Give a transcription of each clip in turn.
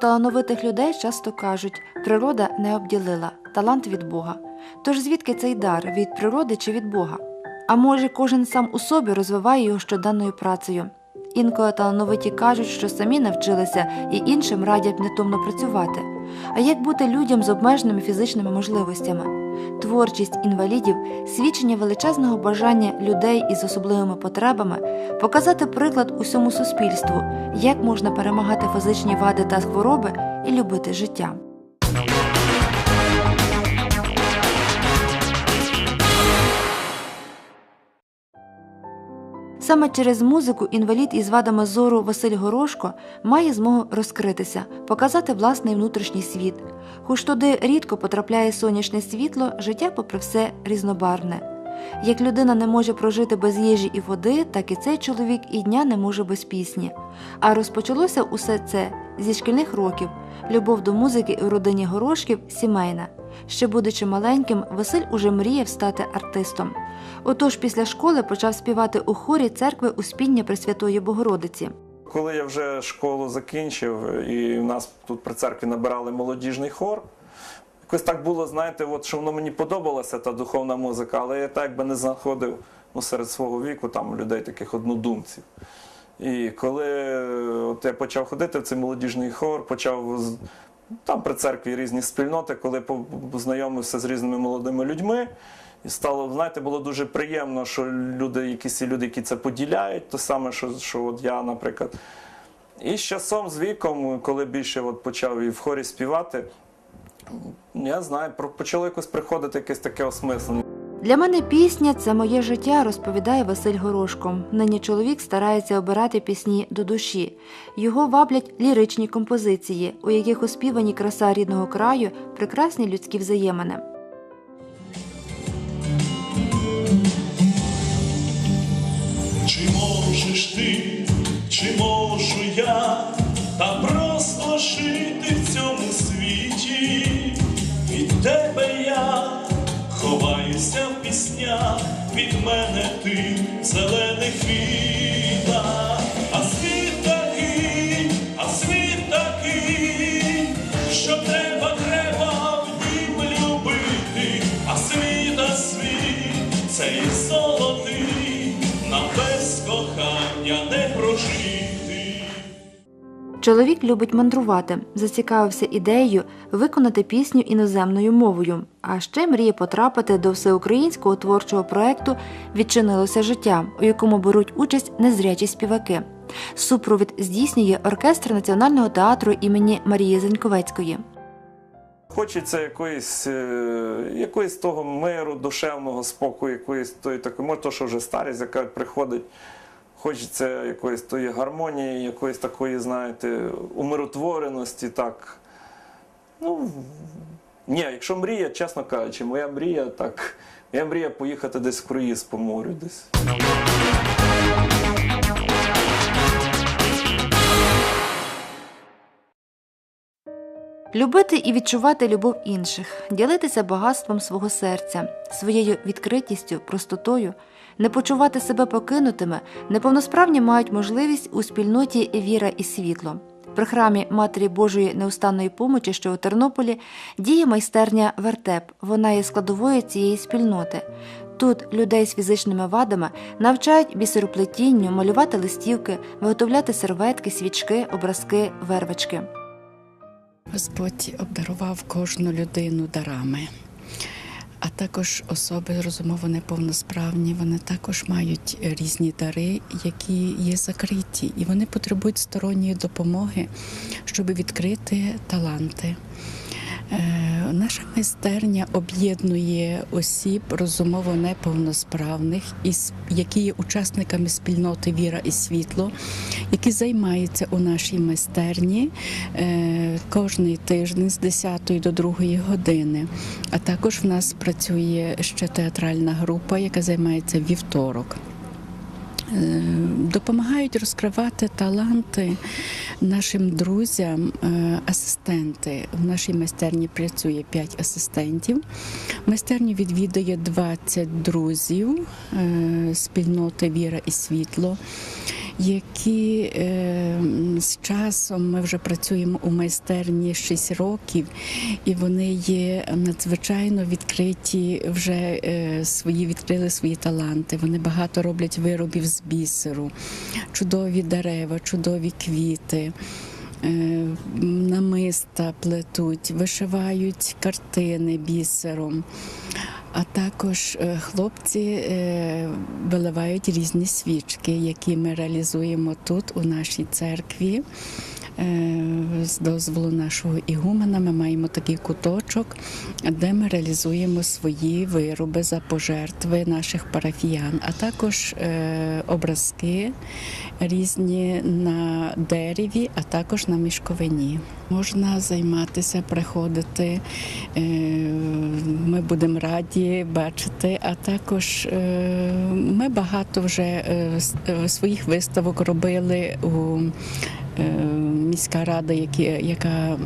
Талановитих людей часто кажуть, природа не обділила, талант від Бога. Тож звідки цей дар від природи чи від Бога? А може, кожен сам у собі розвиває його щоденною працею. Інколи талановиті кажуть, що самі навчилися і іншим радять нетомно працювати. А як бути людям з обмеженими фізичними можливостями? Творчість інвалідів свідчення величезного бажання людей із особливими потребами показати приклад усьому суспільству, як можна перемагати фізичні вади та хвороби і любити життя. Саме через музику інвалід із вадами зору Василь Горошко має змогу розкритися, показати власний внутрішній світ. Хоч туди рідко потрапляє сонячне світло, життя, попри все, різнобарвне. Як людина не може прожити без їжі і води, так і цей чоловік і дня не може без пісні. А розпочалося усе це зі шкільних років. Любов до музики у родині Горошків сімейна. Ще будучи маленьким, Василь уже мріяв стати артистом. Отож після школи почав співати у хорі церкви Успіння Пресвятої Богородиці. Коли я вже школу закінчив, і в нас тут при церкві набирали молодіжний хор. Якось так було, знаєте, от, що воно мені подобалася та духовна музика, але я так би не знаходив ну, серед свого віку там людей таких однодумців. І коли от я почав ходити в цей молодіжний хор, почав там при церкві різні спільноти, коли познайомився з різними молодими людьми. І стало, знаєте, було дуже приємно, що люди, якісь люди, які це поділяють, те саме, що, що от я, наприклад. І з часом, з віком, коли більше от почав і в хорі співати, я знаю, про- почало якось приходити якесь таке осмислення. Для мене пісня це моє життя, розповідає Василь Горошко. Нині чоловік старається обирати пісні до душі. Його ваблять ліричні композиції, у яких оспівані краса рідного краю, прекрасні людські взаємини. Чи можеш ти, чи можу в піснях, від мене ти в зелених квітах, а світ такий, а світ такий, що треба, треба в нім любити, а світ, а світ, це золотий, Чоловік любить мандрувати, зацікавився ідеєю виконати пісню іноземною мовою, а ще мріє потрапити до всеукраїнського творчого проекту Відчинилося життя, у якому беруть участь незрячі співаки. Супровід здійснює оркестр Національного театру імені Марії Заньковецької. Хочеться якоїсь, е, якоїсь того миру, душевного спокою, якоїсь тої такої, може, то, що вже старість, яка приходить. Хочеться якоїсь тої гармонії, якоїсь такої, знаєте, умиротвореності, так. Ну, ні, якщо мрія, чесно кажучи, моя мрія так. Я мрія поїхати десь в круїз по морю десь. Любити і відчувати любов інших, ділитися багатством свого серця, своєю відкритістю, простотою, не почувати себе покинутими, неповносправні мають можливість у спільноті віра і світло. При храмі Матері Божої неустанної помочі, що у Тернополі, діє майстерня Вертеп. Вона є складовою цієї спільноти. Тут людей з фізичними вадами навчають бісероплетінню, малювати листівки, виготовляти серветки, свічки, образки, вервички. Господь обдарував кожну людину дарами, а також особи розумово неповносправні. Вони також мають різні дари, які є закриті, і вони потребують сторонньої допомоги, щоб відкрити таланти. Е, Наша майстерня об'єднує осіб розумово неповносправних, які є учасниками спільноти Віра і світло, які займаються у нашій майстерні е, кожний тиждень з 10 до 2 години. А також в нас працює ще театральна група, яка займається вівторок. Е, Допомагають розкривати таланти нашим друзям, е, асистенти. В нашій майстерні працює 5 асистентів. Майстерню відвідує 20 друзів е, спільноти Віра і світло. Які е, з часом ми вже працюємо у майстерні 6 років, і вони є надзвичайно відкриті, вже е, свої відкрили свої таланти. Вони багато роблять виробів з бісеру, чудові дерева, чудові квіти. Е, Намиста плетуть, вишивають картини бісером. А також е, хлопці е, виливають різні свічки, які ми реалізуємо тут, у нашій церкві. З дозволу нашого ігумена ми маємо такий куточок, де ми реалізуємо свої вироби за пожертви наших парафіян, а також е, образки різні на дереві, а також на мішковині. Можна займатися, приходити. е, Ми будемо раді бачити. А також е, ми багато вже своїх виставок робили у міська рада, які, яка е,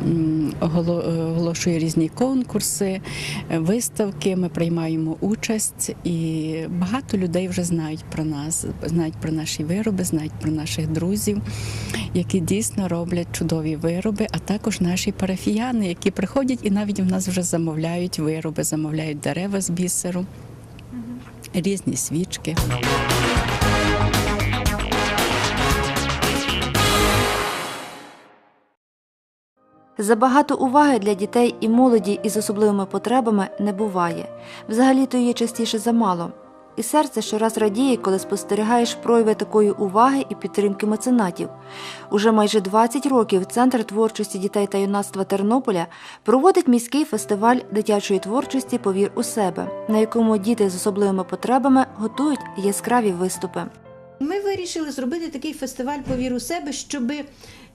оголошує різні конкурси, е, виставки. Ми приймаємо участь, і багато людей вже знають про нас, знають про наші вироби, знають про наших друзів, які дійсно роблять чудові вироби, а також наші парафіяни, які приходять і навіть в нас вже замовляють вироби, замовляють дерева з бісеру, різні свічки. Забагато уваги для дітей і молоді із особливими потребами не буває. Взагалі-то її частіше замало. І серце щораз радіє, коли спостерігаєш прояви такої уваги і підтримки меценатів. Уже майже 20 років Центр творчості дітей та юнацтва Тернополя проводить міський фестиваль дитячої творчості Повір у себе, на якому діти з особливими потребами готують яскраві виступи. Ми вирішили зробити такий фестиваль «Повір у себе, щоб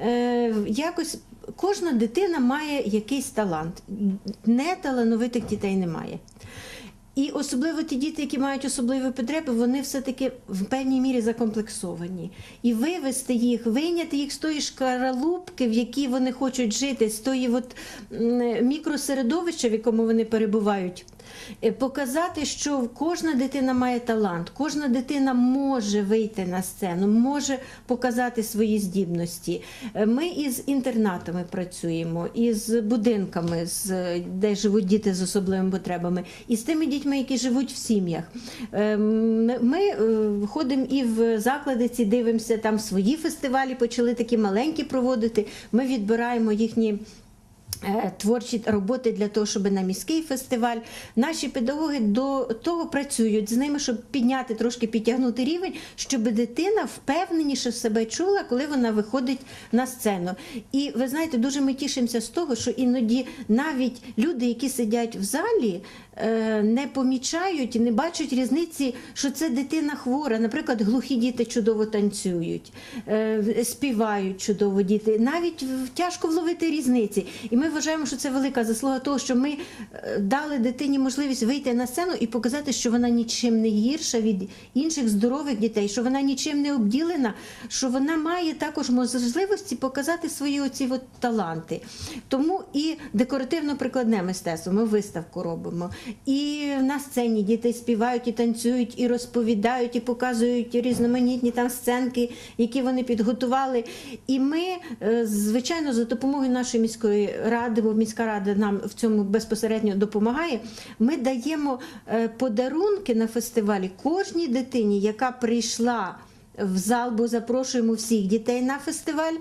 е, якось кожна дитина має якийсь талант. Неталановитих дітей немає. І особливо ті діти, які мають особливі потреби, вони все-таки в певній мірі закомплексовані. І вивести їх, вийняти їх з тої шкаралупки, в якій вони хочуть жити, з тої от, мікросередовища, в якому вони перебувають. Е, Показати, що кожна дитина має талант, кожна дитина може вийти на сцену, може показати свої здібності. Е, Ми із інтернатами працюємо, із будинками, де живуть діти з особливими потребами, і з тими дітьми, які живуть в сім'ях. Е, Ми ходимо і в заклади ці дивимося, там свої фестивалі почали такі маленькі проводити. Ми відбираємо їхні. Е, Творчі роботи для того, щоб на міський фестиваль наші педагоги до того працюють з ними, щоб підняти трошки підтягнути рівень, щоб дитина впевненіше себе чула, коли вона виходить на сцену. І ви знаєте, дуже ми тішимося з того, що іноді навіть люди, які сидять в залі, е, не помічають і не бачать різниці, що це дитина хвора. Наприклад, глухі діти чудово танцюють, е, співають чудово діти. Навіть тяжко вловити різниці. І ми вважаємо, що це велика заслуга того, що ми е, дали дитині можливість вийти на сцену і показати, що вона нічим не гірша від інших здорових дітей, що вона нічим не обділена, що вона має також можливості показати свої оці от таланти. Тому і декоративно-прикладне мистецтво. Ми виставку робимо. І на сцені діти співають і танцюють, і розповідають, і показують різноманітні там сценки, які вони підготували. І ми, е, звичайно, за допомогою нашої міської ради, бо міська рада нам в цьому безпосередньо допомагає. Ми даємо е, подарунки на фестивалі кожній дитині, яка прийшла в зал, бо запрошуємо всіх дітей на фестиваль.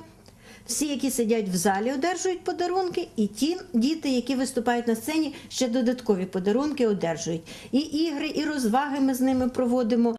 Всі, які сидять в залі, одержують подарунки, і ті діти, які виступають на сцені, ще додаткові подарунки одержують. І ігри, і розваги ми з ними проводимо.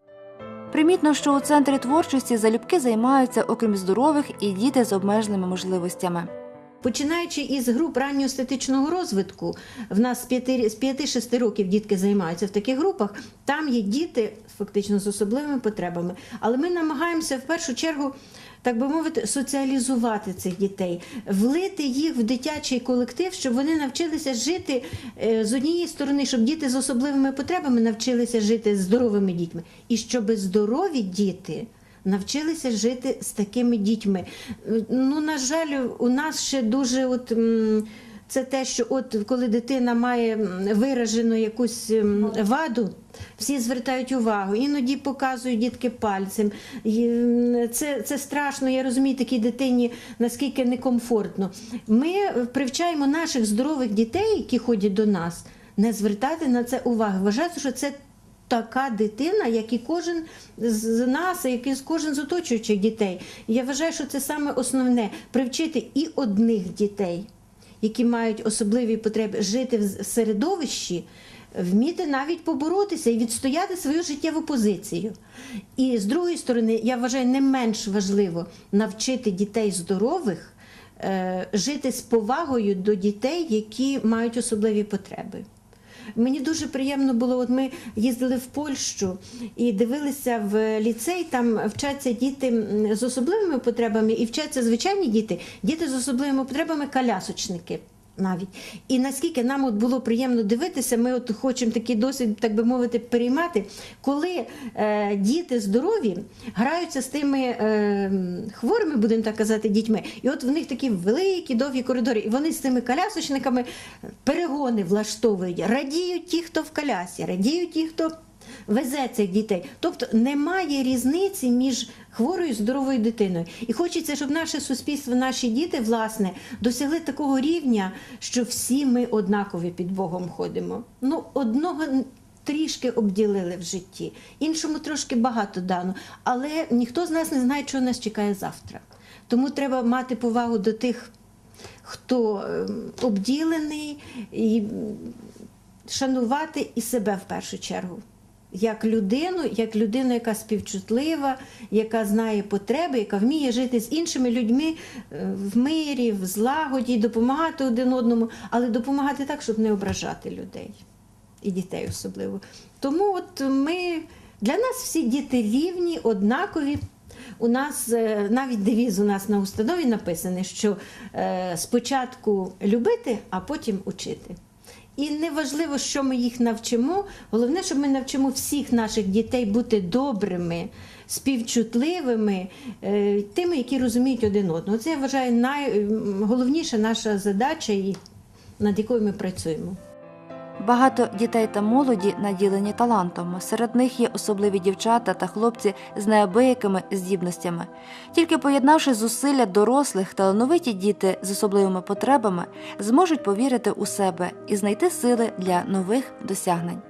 Примітно, що у центрі творчості залюбки займаються, окрім здорових, і діти з обмеженими можливостями. Починаючи із груп ранньоестетичного розвитку, в нас з 5 з 5-6 років дітки займаються в таких групах. Там є діти фактично з особливими потребами. Але ми намагаємося в першу чергу, так би мовити, соціалізувати цих дітей, влити їх в дитячий колектив, щоб вони навчилися жити е, з однієї сторони, щоб діти з особливими потребами навчилися жити здоровими дітьми, і щоб здорові діти навчилися жити з такими дітьми. Ну, на жаль, у нас ще дуже от. Це те, що от коли дитина має виражену якусь ваду, всі звертають увагу, іноді показують дітки пальцем. Це, це страшно, я розумію, такій дитині наскільки некомфортно. Ми привчаємо наших здорових дітей, які ходять до нас, не звертати на це увагу. Вважати, що це така дитина, як і кожен з нас, як і кожен з оточуючих дітей. Я вважаю, що це саме основне привчити і одних дітей, які мають особливі потреби, жити в середовищі. Вміти навіть поборотися і відстояти свою життєву позицію. І з другої сторони, я вважаю, не менш важливо навчити дітей здорових е, жити з повагою до дітей, які мають особливі потреби. Мені дуже приємно було. От ми їздили в Польщу і дивилися в ліцей. Там вчаться діти з особливими потребами, і вчаться звичайні діти, діти з особливими потребами, колясочники. Навіть. І наскільки нам от було приємно дивитися, ми от хочемо такий досвід, так би мовити, переймати, коли е, діти здорові граються з тими е, хворими, будемо так казати, дітьми, і от в них такі великі довгі коридори, і вони з цими колясочниками перегони влаштовують, радіють ті, хто в колясі, радіють ті, хто везе цих дітей. Тобто немає різниці між хворою і здоровою дитиною. І хочеться, щоб наше суспільство, наші діти, власне, досягли такого рівня, що всі ми однакові під Богом ходимо. Ну, одного трішки обділили в житті, іншому трошки багато дано, але ніхто з нас не знає, що нас чекає завтра. Тому треба мати повагу до тих, хто ем, обділений, і шанувати і себе в першу чергу. Як людину, як людину, яка співчутлива, яка знає потреби, яка вміє жити з іншими людьми е, в мирі, в злагоді, допомагати один одному, але допомагати так, щоб не ображати людей і дітей особливо. Тому от ми для нас всі діти рівні, однакові. У нас е, навіть девіз у нас на установі написаний, що е, спочатку любити, а потім учити. І не важливо, що ми їх навчимо. Головне, щоб ми навчимо всіх наших дітей бути добрими, співчутливими, е, тими, які розуміють один одного. Це я вважаю найголовніша наша задача, над якою ми працюємо. Багато дітей та молоді наділені талантом. Серед них є особливі дівчата та хлопці з неабиякими здібностями. Тільки поєднавши зусилля дорослих, талановиті діти з особливими потребами зможуть повірити у себе і знайти сили для нових досягнень.